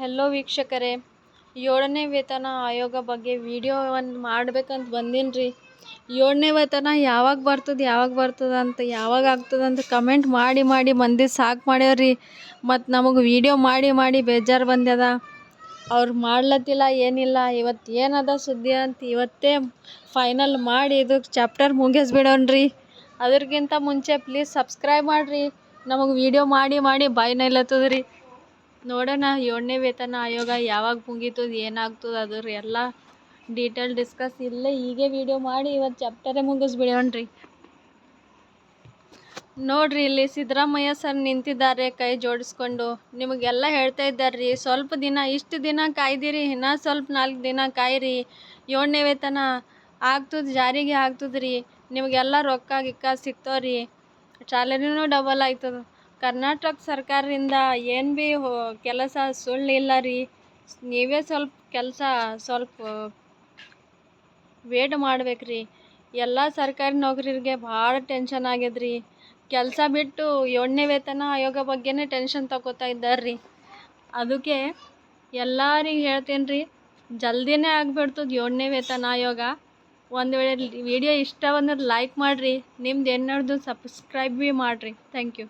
Hello ವೀಕ್ಷಕರೇ. ಏಳನೇ ವೇತನ ಆಯೋಗ ಬಗ್ಗೆ ವಿಡಿಯೋ ಒಂದು ಮಾಡ್ಬೇಕಂತ ಬಂದೀನಿ ರೀ ಏಳನೇ ವೇತನ ಯಾವಾಗ ಬರ್ತದೆ ಯಾವಾಗ ಬರ್ತದೆ ಅಂತ ಯಾವಾಗ ಆಗ್ತದೆ ಅಂತ ಕಮೆಂಟ್ ಮಾಡಿ ಮಾಡಿ ಮಂದಿ ಸಾಕು ಮಾಡ್ಯಾವ್ರಿ ಮತ್ತು ನಮಗೆ ವಿಡಿಯೋ ಮಾಡಿ ಮಾಡಿ ಬೇಜಾರು ಬಂದ್ಯದ. ಅವ್ರು ಮಾಡ್ಲತ್ತಿಲ್ಲ, ಏನಿಲ್ಲ, ಇವತ್ತು ಏನದ ಸುದ್ದಿ ಅಂತ ಇವತ್ತೇ ಫೈನಲ್ ಮಾಡಿ ಇದು ಚಾಪ್ಟರ್ ಮುಗಿಸ್ಬಿಡೋಣ ರೀ ಅದ್ರಕ್ಕಿಂತ ಮುಂಚೆ ಪ್ಲೀಸ್ ಸಬ್ಸ್ಕ್ರೈಬ್ ಮಾಡಿರಿ. ನಮಗೆ ವಿಡಿಯೋ ಮಾಡಿ ಮಾಡಿ ಬಾಯಿ ನೈಲತ್ತದ ರೀ ನೋಡೋಣ, ಏಳನೇ ವೇತನ ಆಯೋಗ ಯಾವಾಗ ಮುಗೀತದ ಏನಾಗ್ತದೆ ಅದ್ರ ಎಲ್ಲ ಡೀಟೇಲ್ ಡಿಸ್ಕಸ್ ಇಲ್ಲೇ ಹೀಗೆ ವಿಡಿಯೋ ಮಾಡಿ ಇವತ್ತು ಚಾಪ್ಟರೇ ಮುಗಿಸ್ಬಿಡೋಣ್ರಿ. ನೋಡ್ರಿ ಇಲ್ಲಿ ಸಿದ್ದರಾಮಯ್ಯ ಸರ್ ನಿಂತಿದ್ದಾರೆ ಕೈ ಜೋಡಿಸ್ಕೊಂಡು. ನಿಮಗೆಲ್ಲ ಹೇಳ್ತಾ ಇದ್ದಾರೆ ರೀ ಸ್ವಲ್ಪ ದಿನ, ಇಷ್ಟು ದಿನ ಕಾಯ್ದಿರಿ, ಇನ್ನೂ ಸ್ವಲ್ಪ ನಾಲ್ಕು ದಿನ ಕಾಯಿರಿ. ಏಳನೇ ವೇತನ ಆಗ್ತದ, ಜಾರಿಗೆ ಆಗ್ತದ್ರಿ ನಿಮಗೆಲ್ಲ ರೊಕ್ಕ ಗಿಕ್ಕ ಸಿಗ್ತಾವ್ರಿ. ಸ್ಯಾಲರಿನೂ ಡಬಲ್ ಆಯ್ತದೆ. ಕರ್ನಾಟಕ ಸರ್ಕಾರದಿಂದ ಏನು ಭೀ ಕೆಲಸ ಸುಳ್ಳಿಲ್ಲ ರೀ. ನೀವೇ ಸ್ವಲ್ಪ ಕೆಲಸ ಸ್ವಲ್ಪ ವೇಟ್ ಮಾಡ್ಬೇಕು ರೀ. ಎಲ್ಲ ಸರ್ಕಾರಿ ನೌಕರರಿಗೆ ಭಾಳ ಟೆನ್ಷನ್ ಆಗ್ಯದ ರೀ ಕೆಲಸ ಬಿಟ್ಟು ಏಳನೇ ವೇತನ ಆಯೋಗ ಬಗ್ಗೆನೇ ಟೆನ್ಷನ್ ತಗೋತಾ ಇದ್ದಾರೆ ರೀ. ಅದಕ್ಕೆ ಎಲ್ಲರಿಗೆ ಹೇಳ್ತೀನಿ ರೀ, ಜಲ್ದಿನೇ ಆಗ್ಬಿಡ್ತದೆ ಏಳನೇ ವೇತನ ಆಯೋಗ. ಒಂದು ವೇಳೆ ವಿಡಿಯೋ ಇಷ್ಟ ಬಂದ್ರೆ ಲೈಕ್ ಮಾಡಿರಿ. ನಿಮ್ದು ಏನು ಸಬ್ಸ್ಕ್ರೈಬ್ ಭೀ ಮಾಡಿರಿ. Thank you